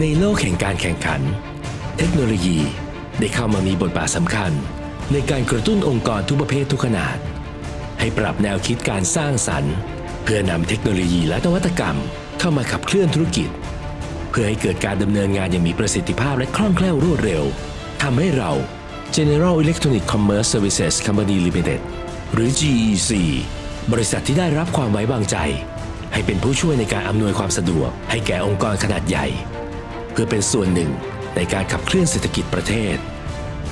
ในโลกแห่งการแข่งขัน เทคโนโลยีได้เข้ามามีบทบาทสำคัญ ในการกระตุ้นองค์กรทุกประเภททุกขนาด ให้ปรับแนวคิดการสร้างสรรค์ เพื่อนำเทคโนโลยีและนวัตกรรม เข้ามาขับเคลื่อนธุรกิจ เพื่อให้เกิดการดำเนินงานอย่างมีประสิทธิภาพและคล่องแคล่วรวดเร็วทำให้เรา General Electronic Commerce Services Company Limited หรือ GEC บริษัทที่ได้รับความไว้วางใจ ให้เป็นผู้ช่วยในการอำนวยความสะดวก ให้แก่องค์กรขนาดใหญ่ เพื่อเป็นส่วนหนึ่งในการขับเคลื่อนเศรษฐกิจประเทศ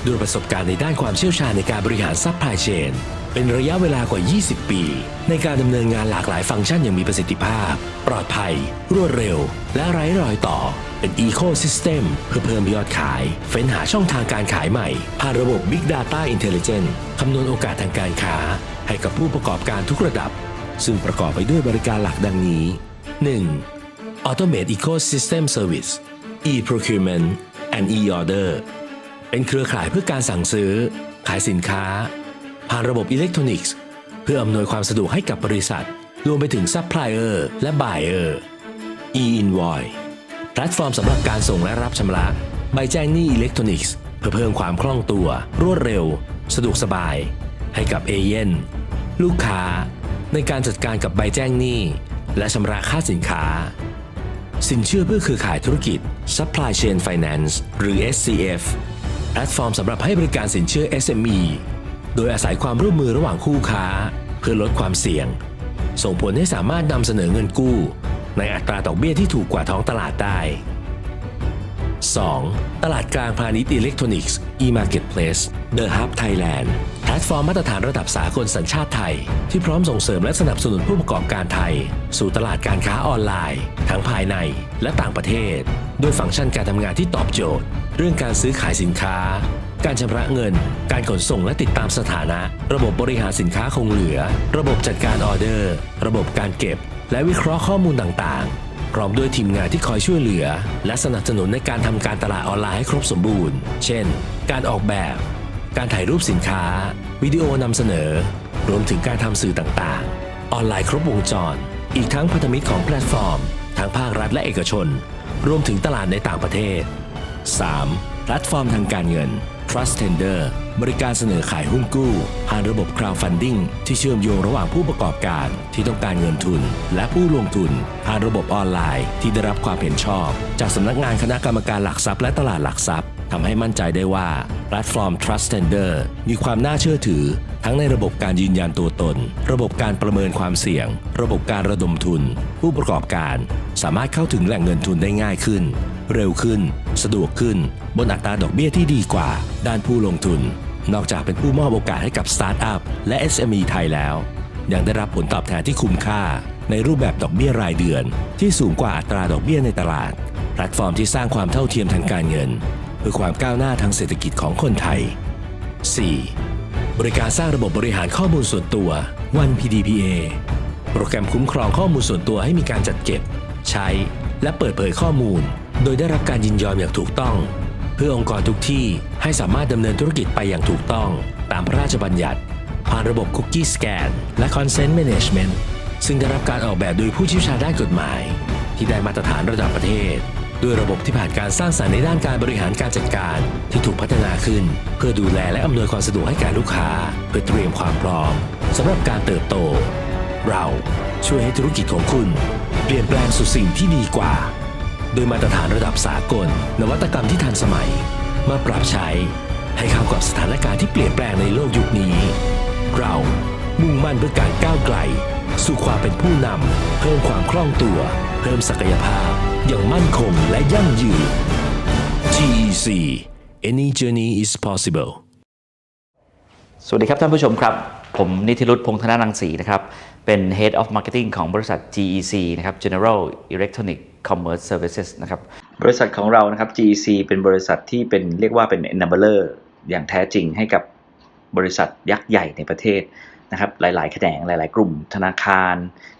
ด้วยประสบการณ์ในด้านความเชี่ยวชาญในการบริหารซัพพลายเชนเป็นระยะเวลากว่า 20 ปี ในการดำเนินงานหลากหลายฟังก์ชันอย่างมีประสิทธิภาพ ปลอดภัย รวดเร็ว และไร้รอยต่อ เป็นอีโค y ิสเต็มเพื่อเพิ่มยอดขาย เฟ้นหาช่องทางการขายใหม่ ผ่านระบบ Big Data Intelligence คำนวณโอกาสทางการค้า ให้กับผู้ประกอบการทุกระดับ ซึ่งประกอบไปด้วยบริการหลักดังนี้ 1. Automate Ecosystem Service e-procurement and e-order เป็นเครือข่ายเพื่อการสั่งซื้อ ขายสินค้า ผ่านระบบอิเล็กทรอนิกส์ เพื่ออำนวยความสะดวกให้กับบริษัท รวมไปถึงซัพพลายเออร์และบ u เออร์ e-invoice แพลตฟอร์มสำหรับการส่งและรับชำระ ใบแจ้งหนี้อิเล็กทรอนิกส์ เพื่อเพิ่มความคล่องตัว รวดเร็ว สะดวกสบาย ให้กับเอเย่นลูกค้า ในการจัดการกับใบแจ้งหนี้ และชำระค่าสินค้า สินเชื่อเพื่อเครือข่ายธุรกิจ Supply Chain Finance หรือ SCF แพลตฟอร์มสำหรับให้บริการสินเชื่อ SME โดยอาศัยความร่วมมือระหว่างคู่ค้า เพื่อลดความเสี่ยง ส่งผลให้สามารถนำเสนอเงินกู้ ในอัตราดอกเบี้ยที่ถูกกว่าท้องตลาดได้ 2. ตลาดกลางพาณิชย์อิเล็กทรอนิกส์ e-marketplace The Hub Thailand ลตฟอร์มมาตรฐานระดับสากลสัญชาติไทย ที่พร้อมส่งเสริมและสนับสนุนผู้ประกอบการไทย สู่ตลาดการค้าออนไลน์ ทั้งภายในและต่างประเทศ ด้วยฟังก์ชันการทำงานที่ตอบโจทย์ เรื่องการซื้อขายสินค้า การชำระเงิน การขนส่งและติดตามสถานะ ระบบบริหารสินค้าคงเหลือ ระบบจัดการออเดอร์ ระบบการเก็บ และวิเคราะห์ข้อมูลต่างๆพร้อมด้วยทีมงานที่คอยช่วยเหลือ และสนับสนุนในการทำการตลาดออนไลน์ให้ครบสมบูรณ์ เช่น การออกแบบ การถ่ายรูปสินค้า วิดีโอนำเสนอ รวมถึงการทำสื่อต่างๆ ออนไลน์ครบวงจร อีกทั้งพันธมิตรของแพลตฟอร์ม ทั้งภาครัฐและเอกชน รวมถึงตลาดในต่างประเทศ 3. แพลตฟอร์มทางการเงิน Trust Tender บริการเสนอขายหุ้นกู้ ผ่านระบบ crowdfunding ที่เชื่อมโยงระหว่างผู้ประกอบการที่ต้องการเงินทุน และผู้ลงทุน ผ่านระบบออนไลน์ที่ได้รับความเห็นชอบ จากสำนักงานคณะกรรมการหลักทรัพย์และตลาดหลักทรัพย์ ทำให้มั่นใจได้ว่าแพลตฟอร์ม Trust Tender มีความน่าเชื่อถือ ทั้งในระบบการยืนยันตัวตน ระบบการประเมินความเสี่ยง ระบบการระดมทุน ผู้ประกอบการสามารถเข้าถึงแหล่งเงินทุนได้ง่ายขึ้น เร็วขึ้น สะดวกขึ้น บนอัตราดอกเบี้ยที่ดีกว่า ด้านผู้ลงทุน นอกจากเป็นผู้มอบโอกาสให้กับสตาร์ทอัพและ SME ไทยแล้ว ยังได้รับผลตอบแทนที่คุ้มค่า ในรูปแบบดอกเบี้ยรายเดือน ที่สูงกว่าอัตราดอกเบี้ยในตลาดแพลตฟอร์มที่สร้างความเท่าเทียมทางการเงิน พื่อความก้าวหน้าทางเศรษฐกิจของคนไทย 4. บริการสร้างระบบบริหารข้อมูลส่วนตัว One PDPA โปรแกรมคุ้มครองข้อมูลส่วนตัวให้มีการจัดเก็บ ใช้ และเปิดเผยข้อมูล โดยได้รับการยินยอมอย่างถูกต้อง เพื่อองค์กรทุกที่ให้สามารถดำเนินธุรกิจไปอย่างถูกต้อง ตามพระราชบัญญัติ ผ่านระบบ Cookie Scan และ Consent Management ซึ่งได้รับการออกแบบโดยผู้เชี่ยวชาญด้านกฎหมาย ที่ได้มาตรฐานระดับประเทศ ด้วยระบบที่ผ่านการสร้างสรรค์ในด้านการบริหารการจัดการ ที่ถูกพัฒนาขึ้น เพื่อดูแลและอำนวยความสะดวกให้แก่ลูกค้า เพื่อเตรียมความพร้อมสำหรับการเติบโต เราช่วยให้ธุรกิจของคุณ เปลี่ยนแปลงสู่สิ่งที่ดีกว่า โดยมาตรฐานระดับสากล นวัตกรรมที่ทันสมัย มาปรับใช้ ให้เข้ากับสถานการณ์ที่เปลี่ยนแปลงในโลกยุคนี้ เรามุ่งมั่นเพื่อการก้าวไกล สู่ความเป็นผู้นำเพิ่มความคล่องตัว เพิ่มศักยภาพ อย่างมั่นคงและยั่งยืน GEC Any journey is possible สวัสดีครับท่านผู้ชมครับ ผมนิติรุธพงษ์ธนานังสีนะครับ เป็น Head of Marketing ของบริษัท GEC นะครับ General Electronic Commerce Services นะครับ บริษัทของเรานะครับ GEC เป็นบริษัทที่เป็นเรียกว่าเป็น enabler อย่างแท้จริงให้กับบริษัทยักษ์ใหญ่ในประเทศนะครับ หลาย ๆ แขนงหลาย ๆ กลุ่มธนาคาร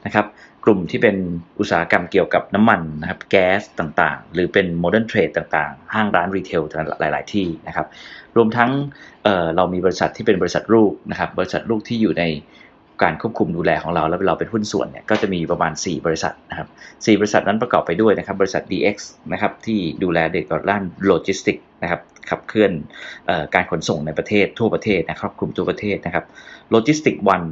นะครับ กลุ่มที่เป็นอุตสาหกรรมเกี่ยวกับน้ำมันนะครับแก๊สต่างๆ หรือเป็นโมเดิร์นเทรดต่างๆ ห้างร้านรีเทลหลาย ๆ ที่นะครับรวมทั้งเเรามีบริษัทที่เป็นบริษัทลูกนะครับบริษัทลูกที่อยู่ในการควบคุมดูแลของเราแล้วเราเป็นหุ้นส่วนเนี่ยก็จะมีประมาณ 4 บริษัทนะครับ4บริษัทนั้นประกอบไปด้วยนะครับบริษัท DX นะครับที่ดูแลเด็กกับด้านโลจิสติกนะครับขับเคลื่อนออการขนส่งในประเทศทั่วประเทศนะครับคลุมทั่วประเทศนะครับโลจิสติกวัน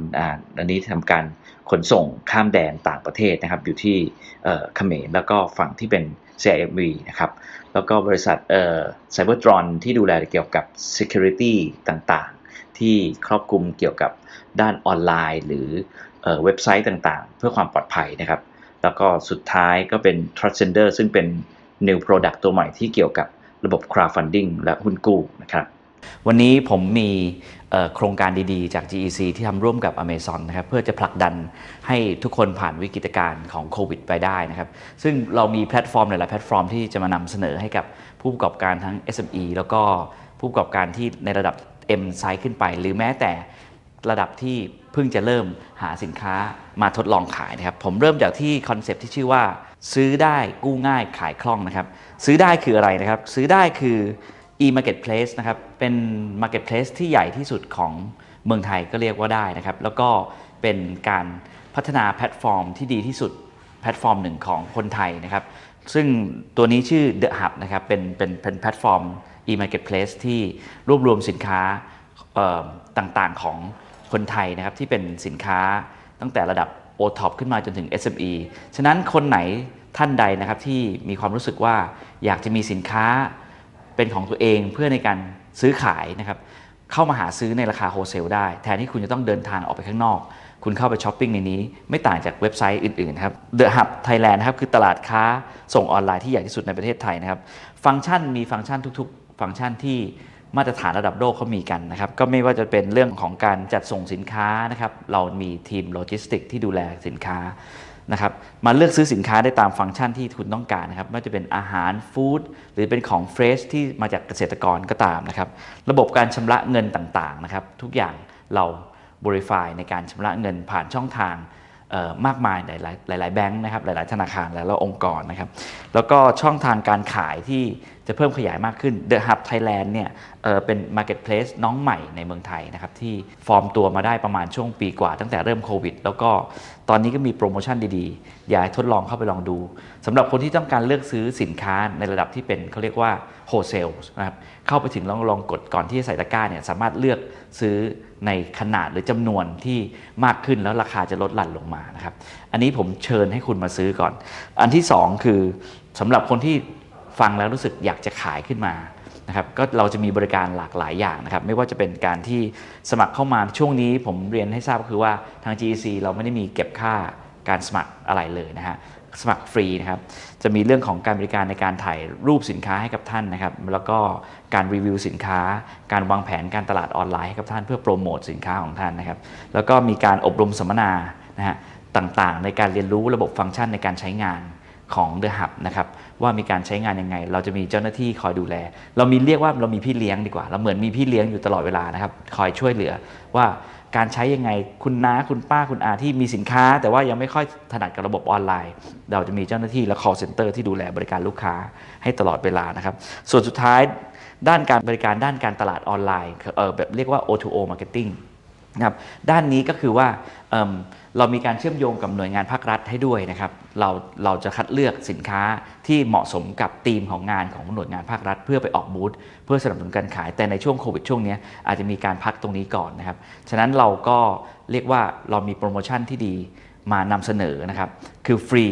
อันนี้ทำการ ขนส่งข้ามแดนต่างประเทศนะครับอยู่ที่เขมรแล้วก็ฝั่งที่เป็น CIMV นะครับแล้วก็บริษัทเอ่อ Cybertron ที่ดูแลเกี่ยวกับ Security ต่างๆ ที่ครอบคลุมเกี่ยวกับด้านออนไลน์ หรือเออเว็บไซต์ต่างๆ เพื่อความปลอดภัยนะครับ แล้วก็สุดท้ายก็เป็น Trustender ซึ่งเป็น New Product ตัวใหม่ที่เกี่ยวกับระบบ crowdfunding และหุ้นกู้นะครับ วันนี้ผมมีโครงการดีๆ จาก GEC ที่ทำร่วมกับ Amazon นะครับเพื่อจะผลักดันให้ทุกคนผ่านวิกฤตการณ์ของโควิดไปได้นะครับ ซึ่งเรามีแพลตฟอร์มหลายๆแพลตฟอร์มที่จะมานำเสนอให้กับผู้ประกอบการทั้ง SME แล้วก็ผู้ประกอบการที่ในระดับ M size ขึ้นไป หรือแม้แต่ระดับที่เพิ่งจะเริ่มหาสินค้ามาทดลองขายนะครับ ผมเริ่มจากที่คอนเซปที่ชื่อว่า ซื้อได้กู้ง่ายขายคล่องนะครับ ซื้อได้คืออะไรนะครับ ซื้อได้คือ e-marketplace นะครับ เป็น marketplace ที่ใหญ่ที่สุดของเมืองไทยก็เรียกว่าได้นะครับ แล้วก็เป็นการพัฒนาแพลตฟอร์มที่ดีที่สุดแพลตฟอร์มหนึ่งของคนไทยนะครับ ซึ่งตัวนี้ชื่อ The Hub นะครับ เป็นเป็นเป็นแพลตฟอร์ม e-marketplace ที่รวบรวมสินค้าต่างๆของคนไทยนะครับ ที่เป็นสินค้าตั้งแต่ระดับ o t o p ขึ้นมาจนถึง SME ฉะนั้นคนไหนท่านใดนะครับที่มีความรู้สึกว่าอยากจะมีสินค้า เป็นของตัวเองเพื่อในการซื้อขายนะครับเข้ามาหาซื้อในราคาโฮเซลได้ แทนที่คุณจะต้องเดินทางออกไปข้างนอก คุณเข้าไปช้อปปิ้งในนี้ ไม่ต่างจากเว็บไซต์อื่นๆครับ The Hub Thailand ครับคือตลาดค้าส่งออนไลน์ที่ใหญ่ที่สุดในประเทศไทยนะครับฟังก์ชันมีฟังก์ชันทุกๆ ฟังก์ชันที่มาตรฐานระดับโลกเขามีกันนะครับ ก็ไม่ว่าจะเป็นเรื่องของการจัดส่งสินค้านะครับ เรามีทีมโลจิสติกที่ดูแลสินค้า นะครับมาเลือกซื้อสินค้าได้ตามฟังก์ชันที่คุณต้องการนะครับไม่ว่าจะเป็นอาหารฟู้ดหรือเป็นของเฟรชที่มาจากเกษตรกรก็ตามนะครับระบบการชำระเงินต่างๆนะครับทุกอย่างเราบริไฟในการชำระเงินผ่านช่องทางมากมายหลายหลายๆแบงค์นะครับหลาย ๆ ธนาคารหลายๆองค์กรนะครับแล้วก็ช่องทางการขายที่ จะเพิ่มขยายมากขึ้น The Hub Thailand เนี่ยเเป็น Marketplace น้องใหม่ในเมืองไทยนะครับที่ฟอร์มตัวมาได้ประมาณช่วงปีกว่า ตั้งแต่เริ่มโควิด แล้วก็ตอนนี้ก็มีโปรโมชั่นดีๆ อยากทดลองเข้าไปลองดู สำหรับคนที่ต้องการเลือกซื้อสินค้าในระดับที่เป็นเขาเรียกว่าโฮเซลนะครับเข้าไปถึงลองลองกดก่อนที่จะใส่ตะกร้าเนี่ยสามารถเลือกซื้อในขนาดหรือจำนวนที่มากขึ้นแล้วราคาจะลดหลั่นลงมานะครับ อันนี้ผมเชิญให้คุณมาซื้อก่อน อันที่สองคือสำหรับคนที่ ฟังแล้วรู้สึกอยากจะขายขึ้นมานะครับก็เราจะมีบริการหลากหลายอย่างนะครับไม่ว่าจะเป็นการที่สมัครเข้ามาช่วงนี้ผมเรียนให้ทราบก็คือว่าทาง GEC เราไม่ได้มีเก็บค่าการสมัครอะไรเลยนะฮะสมัครฟรีนะครับจะมีเรื่องของการบริการในการถ่ายรูปสินค้าให้กับท่านนะครับแล้วก็การรีวิวสินค้า การวางแผนการตลาดออนไลน์ให้กับท่านเพื่อโปรโมทสินค้าของท่านนะครับแล้วก็มีการอบรมสัมมนานะฮะต่างๆ ในการเรียนรู้ระบบฟังก์ชันในการใช้งานของ The Hub นะครับ ว่ามีการใช้งานยังไง เราจะมีเจ้าหน้าที่คอยดูแล เรามีเรียกว่าเรามีพี่เลี้ยงดีกว่า เราเหมือนมีพี่เลี้ยงอยู่ตลอดเวลานะครับ คอยช่วยเหลือว่าการใช้ยังไงคุณน้าคุณป้าคุณอาที่มีสินค้า แต่ว่ายังไม่ค่อยถนัดกับระบบออนไลน์ เราจะมีเจ้าหน้าที่และ call center ที่ดูแลบริการลูกค้าให้ตลอดเวลานะครับ ส่วนสุดท้ายด้านการบริการด้านการตลาดออนไลน์เออแบบเรียกว่า O2O marketing นะครับด้านนี้ก็คือว่า เรามีการเชื่อมโยงกับหน่วยงานภาครัฐให้ด้วยนะครับ เราเราจะคัดเลือกสินค้าที่เหมาะสมกับธีมของงานของหน่วยงานภาครัฐ เพื่อไปออกบูธเพื่อสนับสนุนการขาย แต่ในช่วงโควิดช่วงนี้อาจจะมีการพักตรงนี้ก่อนนะครับ ฉะนั้นเราก็เรียกว่าเรามีโปรโมชั่นที่ดีมานำเสนอนะครับ คือฟรี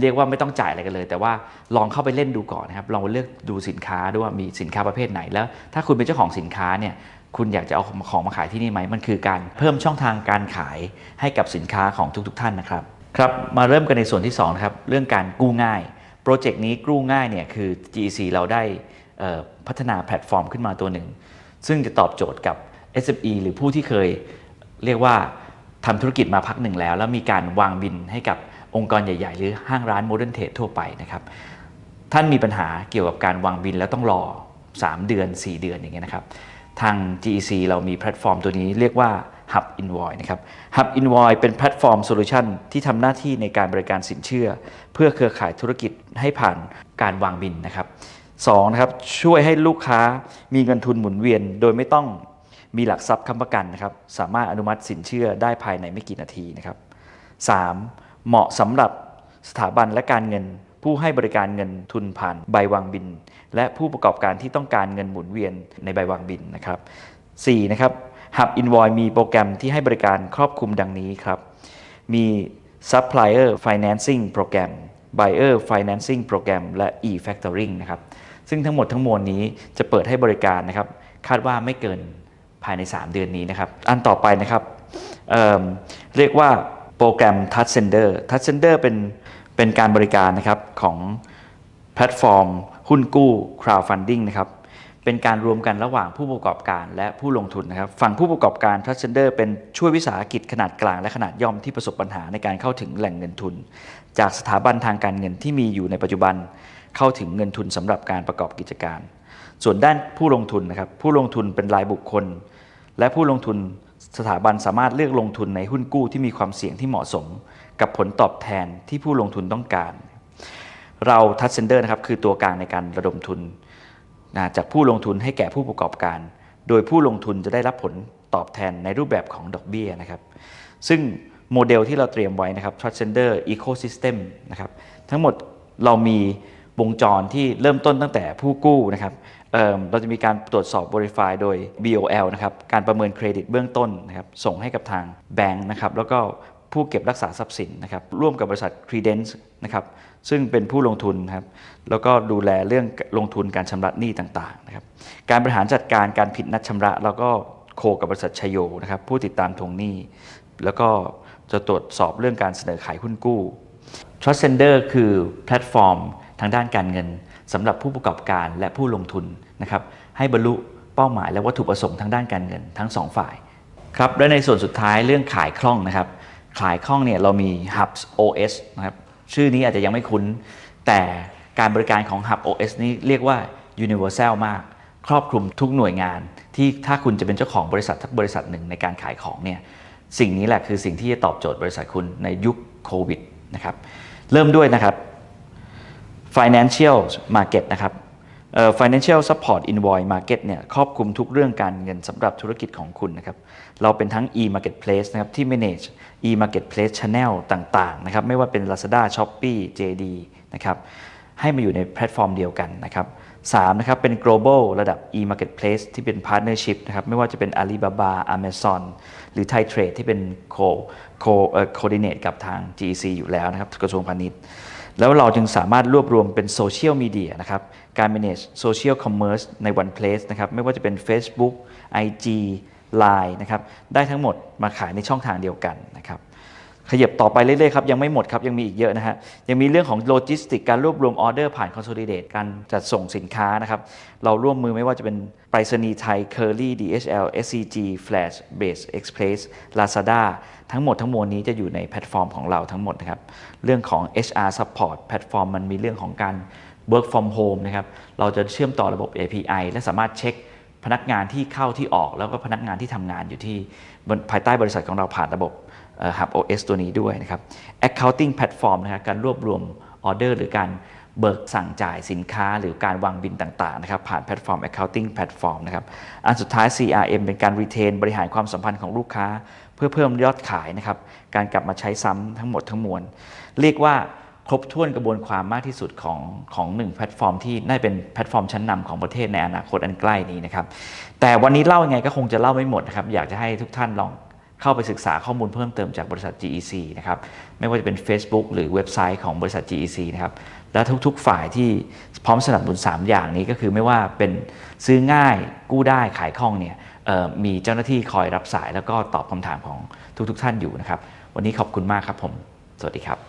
เรียกว่าไม่ต้องจ่ายอะไรกันเลย แต่ว่าลองเข้าไปเล่นดูก่อนนะครับ ลองเลือกดูสินค้าด้วยว่ามีสินค้าประเภทไหนแล้ว ถ้าคุณเป็นเจ้าของสินค้าเนี่ย คุณอยากจะเอาของมาขายที่นี่ไหม มันคือการเพิ่มช่องทางการขายให้กับสินค้าของทุก ๆ ท่านนะครับ ครับ มาเริ่มกันในส่วนที่2นะครับ เรื่องการกู้ง่าย โปรเจกต์นี้กู้ง่ายเนี่ยคือ GEC เราได้พัฒนาแพลตฟอร์มขึ้นมาตัวหนึ่ง ซึ่งจะตอบโจทย์กับ SME หรือผู้ที่เคยเรียกว่าทำธุรกิจมาพักหนึ่งแล้ว แล้วมีการวางบินให้กับองค์กรใหญ่ ๆ หรือห้างร้านโมเดิร์นเทรดทั่วไปนะครับ ท่านมีปัญหาเกี่ยวกับการวางบินแล้วต้องรอ 3 เดือน 4 เดือนอย่างเงี้ยนะครับ ทาง GEC เรามีแพลตฟอร์มตัวนี้เรียกว่า Hub Invoice นะครับ Hub Invoice เป็นแพลตฟอร์มโซลูชันที่ทำหน้าที่ในการบริการสินเชื่อ เพื่อเครือข่ายธุรกิจให้ผ่านการวางบินนะครับสองนะครับช่วยให้ลูกค้ามีเงินทุนหมุนเวียน โดยไม่ต้องมีหลักทรัพย์ค้ำประกันนะครับสามารถอนุมัติสินเชื่อได้ภายในไม่กี่นาทีนะครับ 3. เหมาะสำหรับสถาบันและการเงินผู้ให้บริการเงินทุนผ่านใบวางบิน และผู้ประกอบการที่ต้องการเงินหมุนเวียนในใบวางบินนะครับ 4. นะครับ Hub Invoice มีโปรแกรมที่ให้บริการครอบคลุมดังนี้ครับ มี Supplier Financing Program Buyer Financing Program และ e-Factoring นะครับ ซึ่งทั้งหมดทั้งมวลนี้จะเปิดให้บริการนะครับ คาดว่าไม่เกินภายใน 3 เดือนนี้นะครับ อันต่อไปนะครับเเรียกว่าโปรแกรม Touch Sender Touch Sender เป็นเป็นการบริการนะครับของแพลตฟอร์ม หุ้นกู้ crowdfunding นะครับเป็นการรวมกันระหว่างผู้ประกอบการและผู้ลงทุนนะครับฝั่งผู้ประกอบการ Touch Sender เป็นช่วยวิสาหกิจขนาดกลางและขนาดย่อมที่ประสบปัญหาในการเข้าถึงแหล่งเงินทุน จากสถาบันทางการเงินที่มีอยู่ในปัจจุบันเข้าถึงเงินทุนสำหรับการประกอบกิจการ ส่วนด้านผู้ลงทุนนะครับผู้ลงทุนเป็นรายบุคคล และผู้ลงทุนสถาบันสามารถเลือกลงทุนในหุ้นกู้ที่มีความเสี่ยงที่เหมาะสม กับผลตอบแทนที่ผู้ลงทุนต้องการ เราทัชเซนเดอร์นะครับคือตัวกลางในการระดมทุนนะจากผู้ลงทุนให้แก่ผู้ประกอบการ โดยผู้ลงทุนจะได้รับผลตอบแทนในรูปแบบของดอกเบี้ยนะครับ ซึ่งโมเดลที่เราเตรียมไว้นะครับ Transcender Ecosystem นะครับ ทั้งหมดเรามีวงจรที่เริ่มต้นตั้งแต่ผู้กู้นะครับเเราจะมีการตรวจสอบ Verify โดย BOL นะครับ การประเมินเครดิตเบื้องต้นนะครับ ส่งให้กับทางแบงค์นะครับ แล้วก็ผู้เก็บรักษาทรัพย์สินนะครับ ร่วมกับบริษัท Credence นะครับซึ่งเป็นผู้ลงทุนครับแล้วก็ดูแลเรื่องลงทุนการชำระหนี้ต่างๆนะครับการบริหารจัดการการผิดนัดชำระ แล้วก็โคกับบริษัทชโยนะครับผู้ติดตามทวงหนี้ แล้วก็จะตรวจสอบเรื่องการเสนอขายหุ้นกู้ Trust Sender คือแพลตฟอร์มทางด้านการเงินสำหรับผู้ประกอบการและผู้ลงทุนนะครับให้บรรลุเป้าหมายและวัตถุประสงค์ทางด้านการเงินทั้งสองฝ่ายครับและในส่วนสุดท้ายเรื่องขายคล่องนะครับขายคล่องเนี่ยเรามี Hubs OS นะครับ ชื่อนี้อาจจะยังไม่คุ้น แต่การบริการของ Hub OS นี้เรียกว่า universal มาก ครอบคลุมทุกหน่วยงาน ที่ถ้าคุณจะเป็นเจ้าของบริษัททักบริษัทหนึ่งในการขายของเนี่ยสิ่งนี้แหละคือสิ่งที่จะตอบโจทย์บริษัทคุณในยุคโควิดนะครับเริ่มด้วยนะครับ financial market นะครับ financial support invoice market เนี่ยครอบคลุมทุกเรื่องการเงินสำหรับธุรกิจของคุณนะครับ เราเป็นทั้ง e marketplace นะครับที่ manage e marketplace channel ต่างๆนะครับไม่ว่าเป็น Lazada Shopee JD นะครับให้มาอยู่ในแพลตฟอร์มเดียวกันนะครับ3นะครับเป็น global ระดับ e marketplace ที่เป็น partnership นะครับไม่ว่าจะเป็น Alibaba Amazon หรือ Thai Trade ที่เป็น co co coordinate กับทาง GEC อยู่แล้วนะครับกระทรวงพาณิชย์ แล้วเราจึงสามารถรวบรวมเป็นโซเชียลมีเดียนะครับ การ manage social commerce ใน one place นะครับ ไม่ว่าจะเป็น Facebook IG Line นะครับ ได้ทั้งหมดมาขายในช่องทางเดียวกันนะครับ ขยับต่อไปเรื่อยๆครับยังไม่หมดครับยังมีอีกเยอะนะฮะยังมีเรื่องของโลจิสติกการรวบรวมออเดอร์ผ่าน Consolidate การจัดส่งสินค้านะครับเราร่วมมือไม่ว่าจะเป็นไปรษณีย์ไทย Curly DHL SCG Flash Base Express Lazada ทั้งหมดทั้งมวลนี้จะอยู่ในแพลตฟอร์มของเราทั้งหมดนะครับเรื่องของ HR Support แพลตฟอร์มมันมีเรื่องของการ Work from home นะครับเราจะเชื่อมต่อระบบ API และสามารถเช็ค พนักงานที่เข้าที่ออกแล้วก็พนักงานที่ทำงานอยู่ที่ภายใต้บริษัทของเราผ่านระบบเอ่อ Hub OS ตัวนี้ด้วยนะครับ Accounting Platform นะครับการรวบรวมออเดอร์หรือการเบิกสั่งจ่ายสินค้าหรือการวางบินต่างๆนะครับผ่านแพลตฟอร์ม Accounting Platform นะครับอันสุดท้าย CRM เป็นการ retain บริหารความสัมพันธ์ของลูกค้า เพื่อเพิ่มยอดขายนะครับการกลับมาใช้ซ้ำทั้งหมดทั้งมวล เรียกว่า ครบถ้วนกระบวนความมากที่สุดของของหนึ่งแพลตฟอร์มที่น่าจะเป็นแพลตฟอร์มชั้นนำของประเทศในอนาคตอันใกล้นี้นะครับ แต่วันนี้เล่ายังไงก็คงจะเล่าไม่หมดนะครับ อยากจะให้ทุกท่านลองเข้าไปศึกษาข้อมูลเพิ่มเติมจากบริษัท GEC นะครับ ไม่ว่าจะเป็น Facebook หรือเว็บไซต์ของบริษัท GEC นะครับ และทุกๆ ฝ่ายที่พร้อมสนับสนุน3 อย่างนี้ก็คือไม่ว่าเป็นซื้อง่ายกู้ได้ขายคล่องเนี่ยมีเจ้าหน้าที่คอยรับสายแล้วก็ตอบคำถามของทุกๆ ท่านอยู่นะครับ วันนี้ขอบคุณมากครับผม สวัสดีครับ